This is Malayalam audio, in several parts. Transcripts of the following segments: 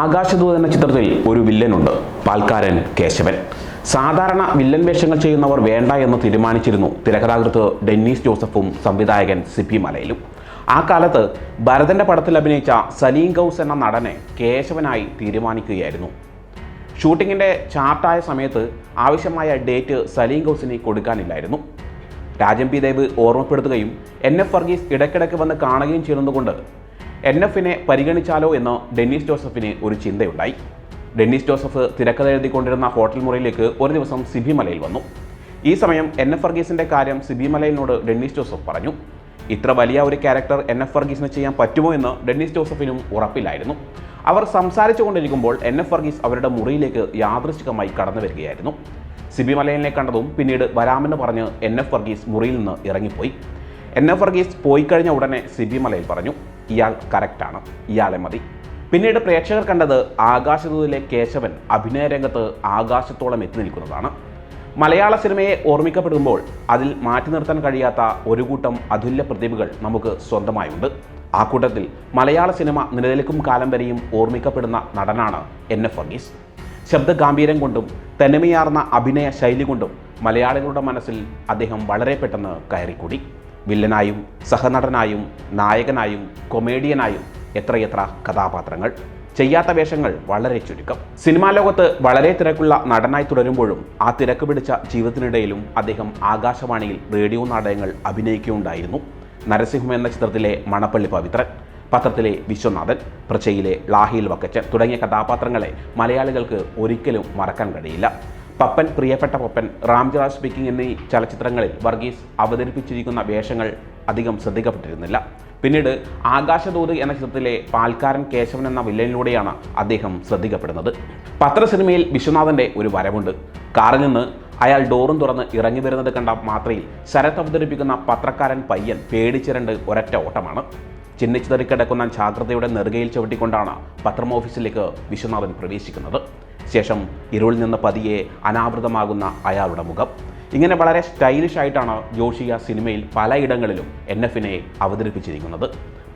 ആകാശദൂത് എന്ന ചിത്രത്തിൽ ഒരു വില്ലനുണ്ട്. പാൽക്കാരൻ കേശവൻ. സാധാരണ വില്ലൻ വേഷങ്ങൾ ചെയ്യുന്നവർ വേണ്ട എന്ന് തീരുമാനിച്ചിരുന്നു തിരക്കഥാകൃത്ത് ഡെന്നീസ് ജോസഫും സംവിധായകൻ സിപ്പി മലയിലും. ആ കാലത്ത് ഭരതന്റെ പടത്തിൽ അഭിനയിച്ച സലീം ഗൗസ് എന്ന നടനെ കേശവനായി തീരുമാനിക്കുകയായിരുന്നു. ഷൂട്ടിങ്ങിന്റെ ചാർട്ടായ സമയത്ത് ആവശ്യമായ ഡേറ്റ് സലീം ഗൗസിന് കൊടുക്കാനില്ലായിരുന്നു. രാജം പി ദേവ് ഓർമ്മപ്പെടുത്തുകയും എൻ എഫ് വർഗീസ് ഇടയ്ക്കിടയ്ക്ക് വന്ന് കാണുകയും ചെയ്യുന്നതുകൊണ്ട് എൻ എഫിനെ പരിഗണിച്ചാലോ എന്ന് ഡെന്നീസ് ജോസഫിന് ഒരു ചിന്തയുണ്ടായി. ഡെന്നീസ് ജോസഫ് തിരക്കഥ എഴുതിക്കൊണ്ടിരുന്ന ഹോട്ടൽ മുറിയിലേക്ക് ഒരു ദിവസം സിബി മലയിൽ വന്നു. ഈ സമയം എൻ എഫ് വർഗീസിന്റെ കാര്യം സിബി മലയിലിനോട് ഡെന്നീസ് ജോസഫ് പറഞ്ഞു. ഇത്ര വലിയ ഒരു ക്യാരക്ടർ എൻ എഫ് വർഗീസിന് ചെയ്യാൻ പറ്റുമോ എന്ന് ഡെന്നീസ് ജോസഫിനും ഉറപ്പില്ലായിരുന്നു. അവർ സംസാരിച്ചു കൊണ്ടിരിക്കുമ്പോൾ എൻ എഫ് വർഗീസ് അവരുടെ മുറിയിലേക്ക് യാദൃശ്ചികമായി കടന്നു വരികയായിരുന്നു. സിബി മലയലിനെ കണ്ടതും പിന്നീട് വരാമെന്ന് പറഞ്ഞ് എൻ എഫ് വർഗീസ് മുറിയിൽ നിന്ന് ഇറങ്ങിപ്പോയി. എൻ എഫ് വർഗീസ് പോയി കഴിഞ്ഞ ഉടനെ സിബി മലയിൽ പറഞ്ഞു. ഇയാൾ കറക്റ്റാണ്. ഇയാളെ മതി. പിന്നീട് പ്രേക്ഷകർ കണ്ടത് ആകാശദൂതിലെ കേശവൻ അഭിനയ രംഗത്ത് ആകാശത്തോളം എത്തി നിൽക്കുന്നതാണ്. മലയാള സിനിമയെ ഓർമ്മിക്കപ്പെടുമ്പോൾ അതിൽ മാറ്റി നിർത്താൻ കഴിയാത്ത ഒരു കൂട്ടം അതുല്യ പ്രതിഭകൾ നമുക്ക് സ്വന്തമായുണ്ട്. ആ കൂട്ടത്തിൽ മലയാള സിനിമ നിലനിൽക്കും കാലം വരെയും ഓർമ്മിക്കപ്പെടുന്ന നടനാണ് എൻ എഫ് വർഗീസ്. ശബ്ദ ഗാംഭീര്യം കൊണ്ടും തനിമയാർന്ന അഭിനയ ശൈലി കൊണ്ടും മലയാളികളുടെ മനസ്സിൽ അദ്ദേഹം വളരെ പെട്ടെന്ന് കയറിക്കൂടി. വില്ലനായും സഹനടനായും നായകനായും കൊമേഡിയനായും എത്രയെത്ര കഥാപാത്രങ്ങൾ. ചെയ്യാത്ത വേഷങ്ങൾ വളരെ ചുരുക്കം. സിനിമാ ലോകത്ത് വളരെ തിരക്കുള്ള നടനായി തുടരുമ്പോഴും ആ തിരക്ക് പിടിച്ച ജീവിതത്തിനിടയിലും അദ്ദേഹം ആകാശവാണിയിൽ റേഡിയോ നാടകങ്ങൾ അഭിനയിക്കുകയുണ്ടായിരുന്നു. നരസിംഹം എന്ന ചിത്രത്തിലെ മണപ്പള്ളി പവിത്രൻ പത്രത്തിലെ വിശ്വനാഥൻ പ്രച്ചയിലെ ലാഹിയിൽ വക്കച്ചൻ തുടങ്ങിയ കഥാപാത്രങ്ങളെ മലയാളികൾക്ക് ഒരിക്കലും മറക്കാൻ കഴിയില്ല. പപ്പൻ പ്രിയപ്പെട്ട പപ്പൻ റാംജറാജ് സ്പീക്കിംഗ് എന്നീ ചലച്ചിത്രങ്ങളിൽ വർഗീസ് അവതരിപ്പിച്ചിരിക്കുന്ന വേഷങ്ങൾ അധികം ശ്രദ്ധിക്കപ്പെട്ടിരുന്നില്ല. പിന്നീട് ആകാശദൂത് എന്ന ചിത്രത്തിലെ പാൽക്കാരൻ കേശവൻ എന്ന വില്ലനിലൂടെയാണ് അദ്ദേഹം ശ്രദ്ധിക്കപ്പെടുന്നത്. പത്ര സിനിമയിൽ വിശ്വനാഥന്റെ ഒരു വരവുണ്ട്. കാറിൽ നിന്ന് അയാൾ ഡോറും തുറന്ന് ഇറങ്ങി വരുന്നത് കണ്ട മാത്രയിൽ ശരത് അവതരിപ്പിക്കുന്ന പത്രക്കാരൻ പയ്യൻ പേടിച്ചിരണ്ട് ഒരൊറ്റ ഓട്ടമാണ്. ചിന്നിച്ചിതറി കിടക്കുന്ന ജാഗ്രതയുടെ നെറുകയിൽ ചവിട്ടിക്കൊണ്ടാണ് പത്രം ഓഫീസിലേക്ക് വിശ്വനാഥൻ പ്രവേശിക്കുന്നത്. ശേഷം ഇരുളിൽ നിന്ന് പതിയെ അനാവൃതമാകുന്ന അയാളുടെ മുഖം. ഇങ്ങനെ വളരെ സ്റ്റൈലിഷ് ആയിട്ടാണ് ജോഷിയ സിനിമയിൽ പലയിടങ്ങളിലും എൻ എഫിനെ അവതരിപ്പിച്ചിരിക്കുന്നത്.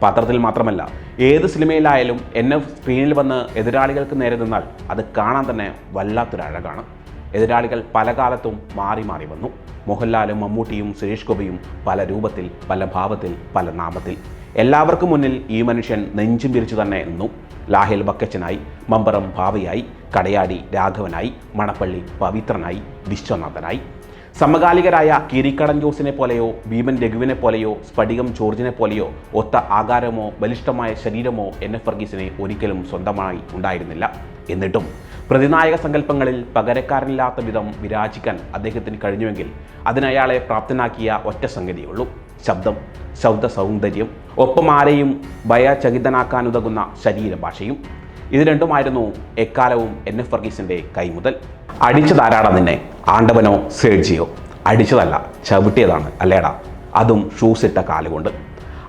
പത്രത്തിൽ മാത്രമല്ല ഏത് സിനിമയിലായാലും എൻ എഫ് സ്ക്രീനിൽ വന്ന് എതിരാളികൾക്ക് നേരെ നിന്നാൽ അത് കാണാൻ തന്നെ വല്ലാത്തൊരഴകാണ് എതിരാളികൾ പല കാലത്തും മാറി മാറി വന്നു. മോഹൻലാലും മമ്മൂട്ടിയും സുരേഷ് ഗോപിയും പല രൂപത്തിൽ പല ഭാവത്തിൽ പല നാമത്തിൽ. എല്ലാവർക്കും മുന്നിൽ ഈ മനുഷ്യൻ നെഞ്ചും പിരിച്ചു തന്നെ നിന്നു. ലാഹിൽ ബക്കച്ചനായി മമ്പറം ഭാവയായി കടയാടി രാഘവനായി മണപ്പള്ളി പവിത്രനായി വിശ്വനാഥനായി. സമകാലികരായ കിരിക്കടൻ ജോസിനെ പോലെയോ ഭീമൻ രഘുവിനെ പോലെയോ സ്ഫടികം ജോർജിനെ പോലെയോ ഒത്ത ആകാരമോ ബലിഷ്ഠമായ ശരീരമോ എൻ എഫ് വർഗീസിനെ ഒരിക്കലും സ്വന്തമായി ഉണ്ടായിരുന്നില്ല. എന്നിട്ടും പ്രതിനായക സങ്കല്പങ്ങളിൽ പകരക്കാരനില്ലാത്ത വിധം വിരാജിക്കാൻ അദ്ദേഹത്തിന് കഴിഞ്ഞുവെങ്കിൽ അതിനയാളെ പ്രാപ്തനാക്കിയ ഒറ്റ സംഗതിയുള്ളൂ ശബ്ദം ശബ്ദ സൗന്ദര്യം ഒപ്പം ആരെയും ഭയചകിതനാക്കാനുതകുന്ന ശരീരഭാഷയും ഇത് രണ്ടുമായിരുന്നു എക്കാലവും എൻ എഫ് ഫർഗീസിന്റെ കൈമുതൽ അടിച്ചതാരാടാ നിന്നെ? ആണ്ടവനോ സേഡ്ജിയോ അടിച്ചതല്ല ചവിട്ടിയതാണ് അല്ലേടാ? അതും ഷൂസ് ഇട്ട കാലുകൊണ്ട്.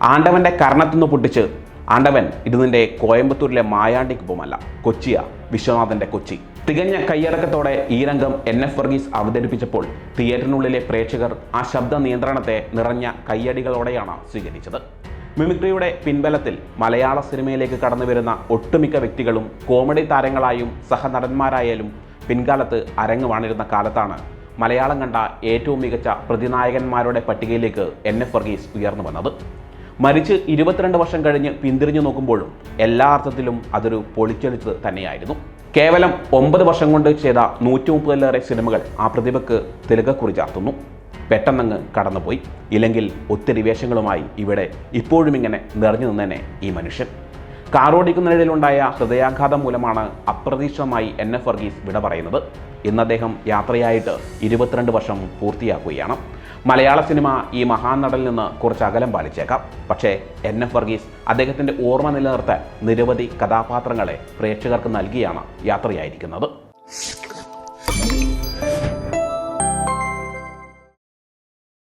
ആണ്ടവന്റെ കർണത്തുനിന്ന് പൊട്ടിച്ച് ആണ്ടവൻ ഇത് നിന്റെ കോയമ്പത്തൂരിലെ മായാണ്ടിക്കൊപ്പമല്ല കൊച്ചിയ വിശ്വനാഥന്റെ കൊച്ചി. തികഞ്ഞ കൈയടക്കത്തോടെ ഈ രംഗം എൻ എഫ് വർഗീസ് അവതരിപ്പിച്ചപ്പോൾ തിയേറ്ററിനുള്ളിലെ പ്രേക്ഷകർ ആ ശബ്ദ നിയന്ത്രണത്തെ നിറഞ്ഞ കയ്യടികളോടെയാണ് സ്വീകരിച്ചത്. മിമിക്രിയുടെ പിൻബലത്തിൽ മലയാള സിനിമയിലേക്ക് കടന്നു വരുന്ന ഒട്ടുമിക്ക വ്യക്തികളും കോമഡി താരങ്ങളായും സഹനടന്മാരായാലും പിൻകാലത്ത് അരങ്ങ് വാണിരുന്ന കാലത്താണ് മലയാളം കണ്ട ഏറ്റവും മികച്ച പ്രതിനായകന്മാരുടെ പട്ടികയിലേക്ക് എൻ എഫ് വർഗീസ് ഉയർന്നു വന്നത്. മരിച്ച് ഇരുപത്തിരണ്ട് വർഷം കഴിഞ്ഞ് പിന്തിരിഞ്ഞു നോക്കുമ്പോഴും എല്ലാ അർത്ഥത്തിലും അതൊരു പൊളിച്ചെടുത്ത് തന്നെയായിരുന്നു. കേവലം ഒമ്പത് വർഷം കൊണ്ട് ചെയ്ത നൂറ്റി മുപ്പതിലേറെ സിനിമകൾ ആ പ്രതിഭയ്ക്ക് തിലകക്കുറി ചാർത്തുന്നു. പെട്ടെന്നങ്ങ് കടന്നുപോയി. ഇല്ലെങ്കിൽ ഒത്തിരി വേഷങ്ങളുമായി ഇവിടെ ഇപ്പോഴും ഇങ്ങനെ നിറഞ്ഞു നിന്നേനെ ഈ മനുഷ്യൻ. കാറോടിക്കുന്നതിനിടയിലുണ്ടായ ഹൃദയാഘാതം മൂലമാണ് അപ്രതീക്ഷിതമായി എൻ. എഫ്. വർഗീസ് വിട പറയുന്നത്. ഇന്ന് അദ്ദേഹം യാത്രയായിട്ട് ഇരുപത്തിരണ്ട് വർഷം പൂർത്തിയാക്കുകയാണ്. മലയാള സിനിമ ഈ മഹാനടനിൽ നിന്ന് കുറച്ച് അകലം പാലിച്ചേക്കാം. പക്ഷേ എൻ. എഫ്. വർഗീസ് അദ്ദേഹത്തിന്റെ ഓർമ്മ നിലനിർത്താൻ നിരവധി കഥാപാത്രങ്ങളെ പ്രേക്ഷകർക്ക് നൽകിയാണ് യാത്രയായിരിക്കുന്നത്.